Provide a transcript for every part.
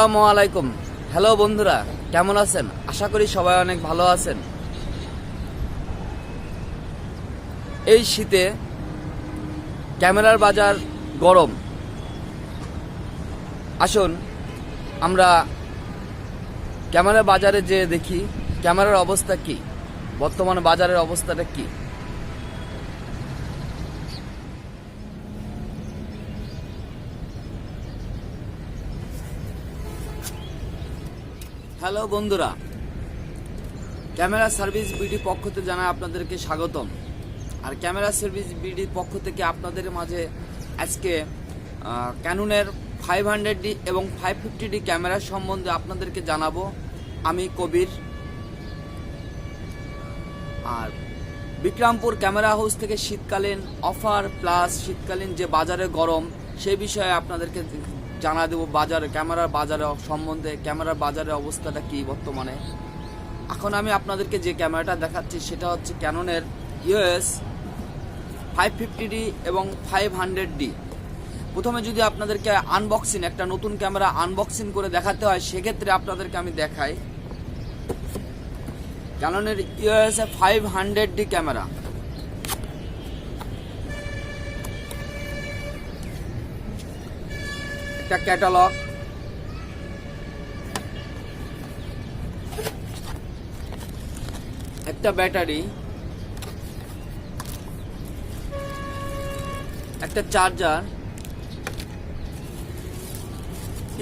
আসসালামু আলাইকুম। হ্যালো বন্ধুরা, কেমন আছেন? আশা করি সবাই অনেক ভালো আছেন। এই শীতে ক্যামেরার বাজার গরম। আসুন, আমরা ক্যামেরা বাজারে যে দেখি, ক্যামেরার অবস্থা কি? বর্তমানে বাজারের অবস্থাটা কি? হ্যালো বন্ধুরা, ক্যামেরা সার্ভিস বিডি পক্ষ থেকে জানাই আপনাদেরকে স্বাগতম। আর ক্যামেরা সার্ভিস বিডি পক্ষ থেকে আপনাদের মাঝে আজকে ক্যানুনের ফাইভ হান্ড্রেড ডি এবং ফাইভ ফিফটি ডি ক্যামেরা সম্বন্ধে আপনাদেরকে জানাব। আমি কবির। আর বিক্রমপুর ক্যামেরা হাউস থেকে শীতকালীন অফার প্লাস শীতকালীন যে বাজারে গরম, সেই বিষয়ে আপনাদেরকে জানা দেবো বাজারে, ক্যামেরার বাজারে সম্বন্ধে, ক্যামেরার বাজারের অবস্থাটা কি বর্তমানে? এখন আমি আপনাদেরকে যে ক্যামেরাটা দেখাচ্ছি, সেটা হচ্ছে ক্যাননের ইউএস ফাইভ ফিফটি ডি এবং ফাইভ হান্ড্রেড ডি প্রথমে যদি আপনাদেরকে আনবক্সিং একটা নতুন ক্যামেরা আনবক্সিং করে দেখাতে হয়, সেক্ষেত্রে আপনাদেরকে আমি দেখাই। ক্যাননের EOS five hundred D camera. একটা ক্যাটালগ একটা ব্যাটারি। একটা চার্জার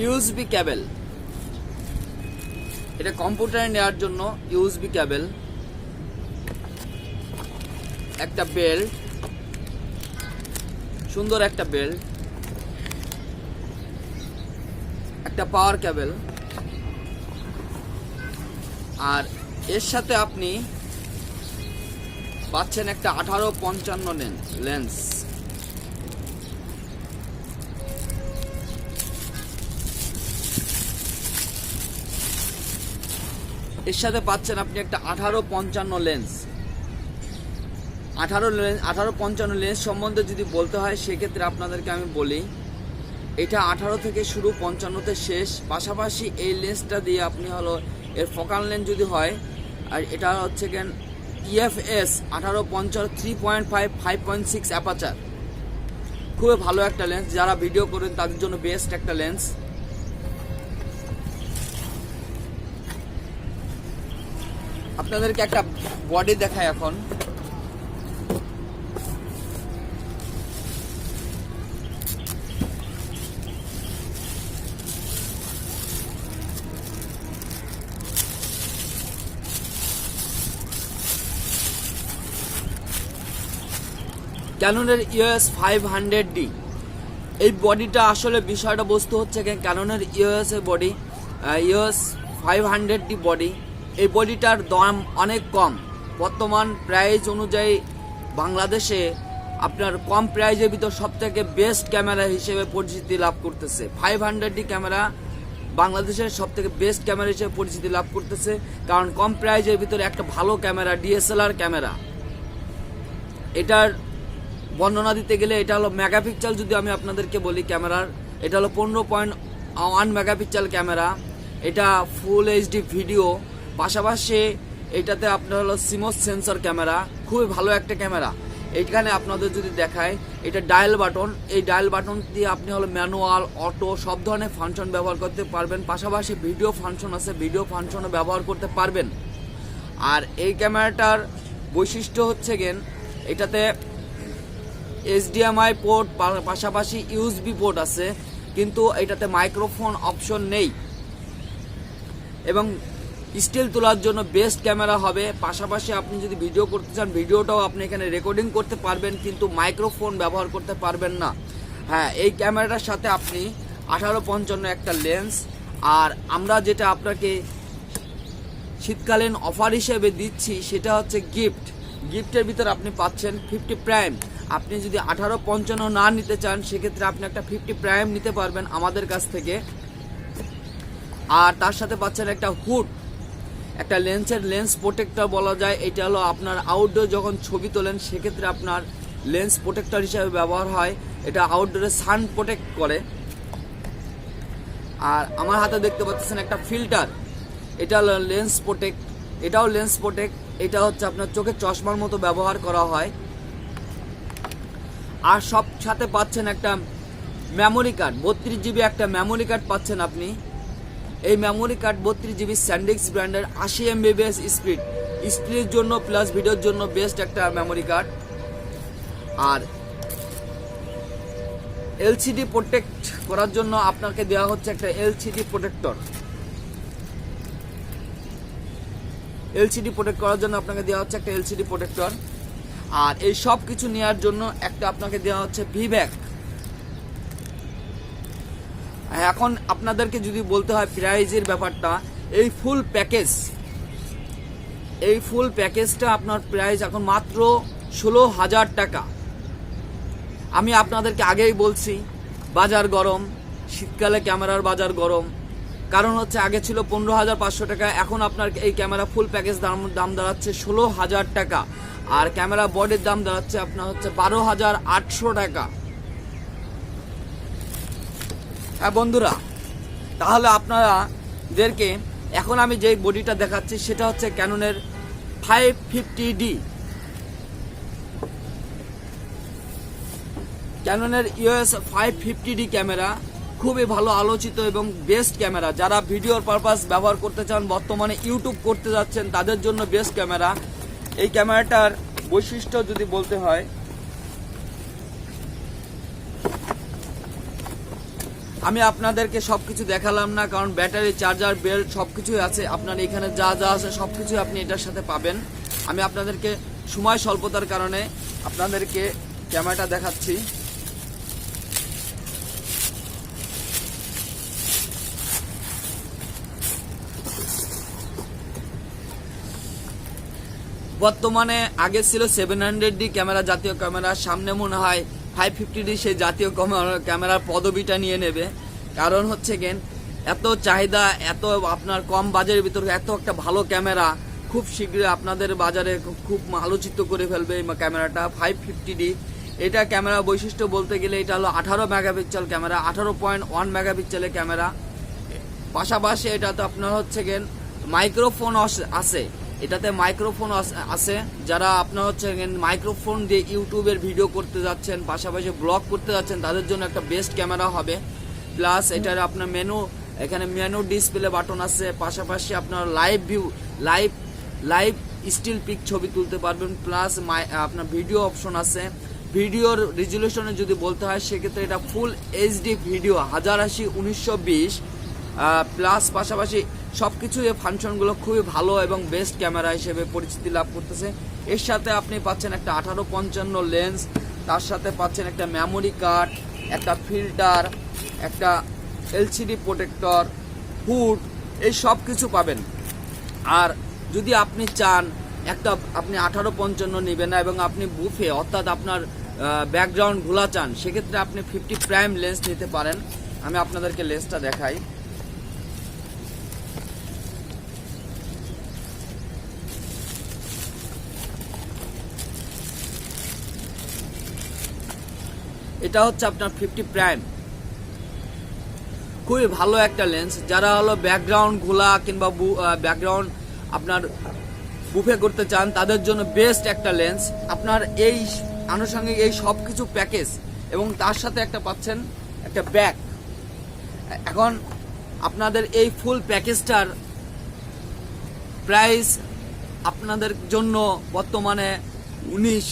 ইউএসবি কেবল এটা কম্পিউটারে নেওয়ার জন্য ইউএসবি কেবল একটা বেল্ট সুন্দর একটা বেল্ট একটা পাওয়ার কেবল আর এর সাথে আপনি পাচ্ছেন একটা আঠারো পঞ্চান্ন লেন্স। এর সাথে পাচ্ছেন আপনি একটা আঠারো পঞ্চান্ন লেন্স। আঠারো লেন্স আঠারো পঞ্চান্ন লেন্স সম্বন্ধে যদি বলতে হয়, সেক্ষেত্রে আপনাদেরকে আমি বলি এটা আঠারো থেকে শুরু, পঞ্চান্নতে শেষ। পাশাপাশি এই লেন্সটা দিয়ে আপনি হলো, এর ফোকাল লেন্স যদি হয়, আর এটা হচ্ছে কেন ইএফএস আঠারো পঞ্চান্ন three point five five point six aperture খুবই ভালো একটা লেন্স যারা ভিডিও করেন তাদের জন্য বেস্ট একটা লেন্স আপনাদেরকে একটা বডি দেখায় এখন। ক্যাননের ইউএস ফাইভ হান্ড্রেড ডি এই বডিটা আসলে বিষয়টা বস্তু হচ্ছে ক্যাননের EOS body EOS five hundred D body এই বডিটার দাম অনেক কম। বর্তমান প্রাইস অনুযায়ী বাংলাদেশে আপনার কম প্রাইজের ভিতর সব থেকে বেস্ট ক্যামেরা হিসেবে পরিচিতি লাভ করতেছে। ফাইভ হান্ড্রেড ডি ক্যামেরা বাংলাদেশের সব থেকে বেস্ট ক্যামেরা হিসেবে পরিচিতি লাভ করতেছে, কারণ কম প্রাইজের ভিতরে একটা ভালো ক্যামেরা ডিএসএলআর ক্যামেরা এটার বর্ণনা দিতে গেলে এটা হলো মেগাপিক্সেল যদি আমি আপনাদেরকে বলি ক্যামেরার, এটা হলো পনেরো পয়েন্ট ওয়ান মেগাপিক্সেল ক্যামেরা, এটা ফুল এইচডি ভিডিও পাশাপাশি এটাতে আপনার হলো সিমোস সেন্সর ক্যামেরা, খুবই ভালো একটা ক্যামেরা। এইখানে আপনাদের যদি দেখায়, এটা ডায়াল বাটন এই ডায়াল বাটন দিয়ে আপনি হলো ম্যানুয়াল অটো সব ধরনের ফাংশন ব্যবহার করতে পারবেন, পাশাপাশি ভিডিও ফাংশন আছে ভিডিও ফাংশনও ব্যবহার করতে পারবেন। আর এই ক্যামেরাটার বৈশিষ্ট্য হচ্ছে গেন এটাতে এইচডিএমআই পোর্ট পাশাপাশি ইউএসবি পোর্ট আছে, কিন্তু এটাতে মাইক্রোফোন অপশন নেই। এবং স্টিল তোলার জন্য বেস্ট ক্যামেরা হবে। পাশাপাশি আপনি যদি ভিডিও করতে চান ভিডিওটাও আপনি এখানে রেকর্ডিং করতে পারবেন, কিন্তু মাইক্রোফোন ব্যবহার করতে পারবেন না। হ্যাঁ এই ক্যামেরাটার সাথে আপনি আঠারো পঞ্চান্ন একটা লেন্স আর আমরা যেটা আপনাকে শীতকালীন অফার হিসেবে দিচ্ছি, সেটা হচ্ছে গিফট গিফটের ভিতর আপনি পাচ্ছেন ফিফটি প্রাইম আপনি যদি আঠারো পঞ্চান্ন না নিতে চান, সেক্ষেত্রে আপনি একটা ফিফটি প্রাইম নিতে পারবেন আমাদের কাছ থেকে। আর তার সাথে পাচ্ছেন একটা হুড একটা লেন্সের লেন্স প্রোটেক্টর বলা যায়। এটা হলো আপনার আউটডোর যখন ছবি তোলেন, সেক্ষেত্রে আপনার লেন্স প্রোটেক্টর হিসাবে ব্যবহার হয়। এটা আউটডোরে সান প্রোটেক্ট করে। আর আমার হাতে দেখতে পাচ্ছেন একটা ফিল্টার এটা হলো লেন্স প্রোটেক্ট এটাও লেন্স প্রোটেক্ট এটা হচ্ছে আপনার চোখের চশমার মতো ব্যবহার করা হয়। আর সব সাথে পাচ্ছেন একটা মেমোরি কার্ড বত্রিশ জিবি একটা মেমোরি কার্ড পাচ্ছেন আপনি। এই মেমোরি কার্ড বত্রিশ জিবি স্যান্ডিক্স ব্র্যান্ডের আশি এমবিবিএস স্পিড স্পিডের জন্য প্লাস ভিডিওর জন্য বেস্ট একটা মেমোরি কার্ড আর এলসিডি প্রোটেক্ট করার জন্য আপনাকে দেওয়া হচ্ছে একটা এলসিডি প্রোটেক্টর এলসিডি প্রোটেক্ট করার জন্য আপনাকে দেওয়া হচ্ছে একটা এলসিডি প্রোটেক্টর আর এই সব কিছু নেওয়ার জন্য একটা আপনাকে দেওয়া হচ্ছে ভিব্যাক এখন আপনাদেরকে যদি বলতে হয় প্রাইজের ব্যাপারটা, এই ফুল প্যাকেজ, এই ফুল প্যাকেজটা আপনার প্রাইস এখন মাত্র ষোলো হাজার টাকা। আমি আপনাদেরকে আগেই বলছি, বাজার গরম, শীতকালে ক্যামেরার বাজার গরম। কারণ হচ্ছে আগে ছিল পনেরো হাজার পাঁচশো টাকা, এখন আপনার এই ক্যামেরা ফুল প্যাকেজ দাম দাম দাঁড়াচ্ছে ষোলো হাজার টাকা। আর ক্যামেরা বডির দাম দাঁড়াচ্ছে আপনার হচ্ছে বারো হাজার আটশো টাকা। হ্যাঁ বন্ধুরা, তাহলে আপনারাদেরকে এখন আমি যেই বডিটা দেখাচ্ছি, সেটা হচ্ছে ক্যাননের five fifty D ক্যাননের EOS five fifty D camera, খুবই ভালো আলোচিত এবং বেস্ট ক্যামেরা। যারা ভিডিওর পারপাস ব্যবহার করতে চান, বর্তমানে ইউটিউব করতে যাচ্ছেন, তাদের জন্য বেস্ট ক্যামেরা। এই ক্যামেরাটার বৈশিষ্ট্য যদি বলতে হয়, আমি আপনাদেরকে সবকিছু দেখালাম না, কারণ ব্যাটারি, চার্জার, বেল্ট সবকিছুই আছে। আপনার এখানে যা যা আছে সবকিছু আপনি এটার সাথে পাবেন। আমি আপনাদেরকে সময় স্বল্পতার কারণে আপনাদেরকে ক্যামেরাটা দেখাচ্ছি। বর্তমানে আগে ছিল সেভেন হান্ড্রেড ডি ক্যামেরা জাতীয় ক্যামেরা, সামনে মনে হয় ফাইভ ফিফটি ডি সেই জাতীয় ক্যামেরা- ক্যামেরার পদবিটা নিয়ে নেবে। কারণ হচ্ছে কেন? এত চাহিদা, এত আপনার কম বাজারের ভিতরে এত একটা ভালো ক্যামেরা, খুব শীঘ্রই আপনাদের বাজারে খুব আলোচিত করে ফেলবে এই ক্যামেরাটা ফাইভ ফিফটি ডি এটা ক্যামেরা বৈশিষ্ট্য বলতে গেলে এটা হলো আঠারো মেগাপিক্সেল ক্যামেরা, আঠারো পয়েন্ট ওয়ান মেগাপিক্সেলের ক্যামেরা। পাশাপাশি এটাতে আপনার হচ্ছে গেন মাইক্রোফোন আছে। এটাতে মাইক্রোফোন আছে। যারা আপনার হচ্ছে মাইক্রোফোন দিয়ে ইউটিউবের ভিডিও করতে যাচ্ছেন, পাশাপাশি ব্লগ করতে যাচ্ছেন, তাদের জন্য একটা বেস্ট ক্যামেরা হবে। প্লাস এটার আপনার মেনু এখানে মেনু ডিসপ্লে বাটন আছে। পাশাপাশি আপনার live view live live still pic ছবি তুলতে পারবেন। প্লাস আপনার ভিডিও অপশন আছে। ভিডিওর রেজুলেশনে যদি বলতে হয়, সেক্ষেত্রে এটা ফুল এইচডি ভিডিও হাজার আশি, উনিশশো বিশ। প্লাস পাশাপাশি সব কিছু এই ফাংশনগুলো খুবই ভালো এবং বেস্ট ক্যামেরা হিসেবে পরিচিতি লাভ করতেছে। এর সাথে আপনি পাচ্ছেন একটা আঠারো পঞ্চান্ন লেন্স তার সাথে পাচ্ছেন একটা মেমোরি কার্ড একটা ফিল্টার একটা এলসিডি প্রোটেক্টর হুড এই সব কিছু পাবেন। আর যদি আপনি চান, একটা আপনি আঠারো পঞ্চান্ন নেবেন না এবং আপনি বুফে, অর্থাৎ আপনার ব্যাকগ্রাউন্ড ঘোলা চান, সেক্ষেত্রে আপনি ফিফটি প্রাইম লেন্স নিতে পারেন। আমি আপনাদেরকে লেন্সটা দেখাই। এটা হচ্ছে আপনার ফিফটি প্রাইম খুবই ভালো একটা লেন্স যারা হলো ব্যাকগ্রাউন্ড ঘোলা কিংবা ব্যাকগ্রাউন্ড আপনার বুফে করতে চান, তাদের জন্য বেস্ট একটা লেন্স আপনার এই আনুষঙ্গিক এই সব কিছু প্যাকেজ এবং তার সাথে একটা পাচ্ছেন একটা ব্যাগ এখন আপনাদের এই ফুল প্যাকেজটার প্রাইস আপনাদের জন্য বর্তমানে উনিশ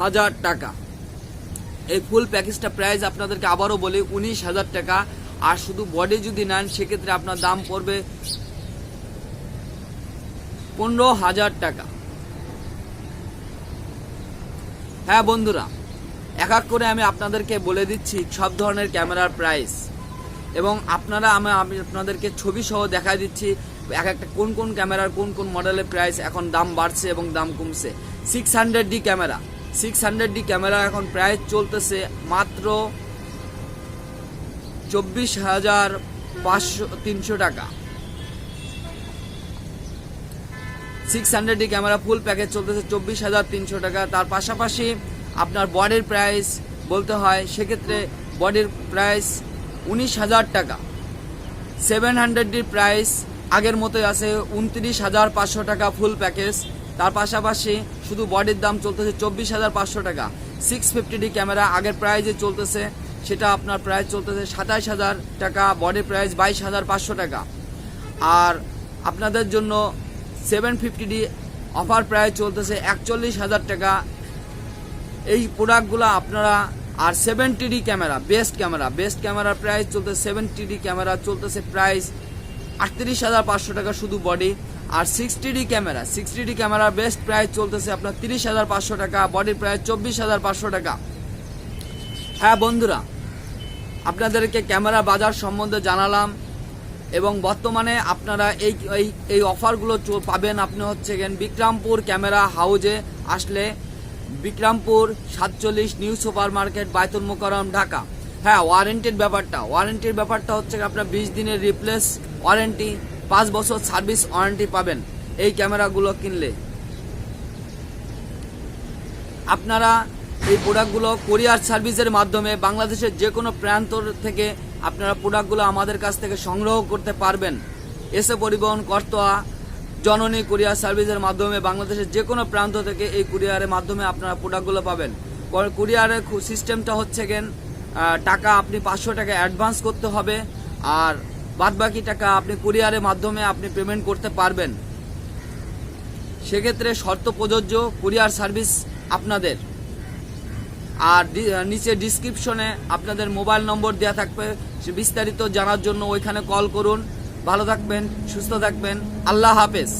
হাজার টাকা। এই ফুল প্যাকেজটা প্রাইস আপনাদেরকে আবারও বলি, উনিশ হাজার টাকা। আর শুধু বডি যদি নেন, সেক্ষেত্রে আপনার দাম পড়বে পনেরো হাজার টাকা। হ্যাঁ বন্ধুরা, এক এক করে আমি আপনাদেরকে বলে দিচ্ছি সব ধরনের ক্যামেরার প্রাইস এবং আপনারা আমি আমি আপনাদেরকে ছবি সহ দেখাই দিচ্ছি এক একটা কোন কোন ক্যামেরার কোন কোন মডেলের প্রাইস এখন দাম বাড়ছে এবং দাম কমছে। Six hundred D camera six hundred camera এখন প্রাইস চলতেছে মাত্র চব্বিশ হাজার পাঁচশো তিনশো টাকা। Six hundred D camera full package চলতেছে চব্বিশ হাজার তিনশো টাকা। তার পাশাপাশি আপনার বডির প্রাইস বলতে হয়, সেক্ষেত্রে বডির প্রাইস উনিশ হাজার টাকা। সেভেন হান্ড্রেডটির প্রাইস আগের মতোই আছে, উনত্রিশ হাজার পাঁচশো টাকা ফুল প্যাকেজ তার পাশাপাশি শুধু বডির দাম চলতেছে চব্বিশ হাজার পাঁচশো টাকা। সিক্স ফিফটি ডি ক্যামেরা, আগের প্রাইজে চলতেছে, সেটা আপনার প্রাইস চলতেছে সাতাশ হাজার টাকা বডি প্রাইস বাইশ হাজার পাঁচশো টাকা। আর আপনাদের জন্য seven fifty D offer price চলতেছে একচল্লিশ হাজার টাকা। এই প্রোডাক্টগুলো আপনারা, আর seventy D camera best camera best ক্যামেরার প্রাইস চলতেছে সেভেন্টি ডি ক্যামেরা, চলতেছে প্রাইস আটত্রিশ হাজার পাঁচশো টাকা শুধু বডি আর sixty D camera sixty D ক্যামেরার বেস্ট প্রাইস চলতেছে আপনার তিরিশ হাজার পাঁচশো টাকা বডির প্রাইস চব্বিশ হাজার পাঁচশো টাকা। হ্যাঁ বন্ধুরা, আপনাদেরকে ক্যামেরা বাজার সম্বন্ধে জানালাম এবং বর্তমানে আপনারা এই এই এই অফারগুলো পাবেন আপনি হচ্ছে বিক্রমপুর ক্যামেরা হাউজে আসলে বিক্রমপুর সাতচল্লিশ new super market Baitul Mukarram Dhaka. হ্যাঁ ওয়ারেন্টির ব্যাপারটা ওয়ারেন্টির ব্যাপারটা হচ্ছে আপনার বিশ দিনের রিপ্লেস ওয়ারেন্টি পাঁচ বছর সার্ভিস ওয়ারেন্টি পাবেন এই ক্যামেরাগুলো কিনলে। আপনারা এই প্রোডাক্টগুলো কোরিয়ার সার্ভিসের মাধ্যমে বাংলাদেশের যে কোনো প্রান্ত থেকে আপনারা প্রোডাক্টগুলো আমাদের কাছ থেকে সংগ্রহ করতে পারবেন। এসে পরিবহন কর্তোয়া জননী কুরিয়ার সার্ভিসের মাধ্যমে বাংলাদেশের যে কোনো প্রান্ত থেকে এই কুরিয়ারের মাধ্যমে আপনারা প্রোডাক্টগুলো পাবেন। কুরিয়ারের সিস্টেমটা হচ্ছে আহ, টাকা আপনি পাঁচশো টাকা অ্যাডভান্স করতে হবে। আর বাদবাকি টাকা আপনি কুরিয়ারের মাধ্যমে আপনি পেমেন্ট করতে পারবেন। সেক্ষেত্রে শর্ত প্রযোজ্য, কুরিয়ার সার্ভিস আপনাদের। আর নিচে ডিসক্রিপশনে আপনাদের মোবাইল নম্বর দেওয়া থাকবে বিস্তারিত জানার জন্য ওইখানে কল করুন। ভালো থাকবেন, সুস্থ থাকবেন। আল্লাহ হাফেজ।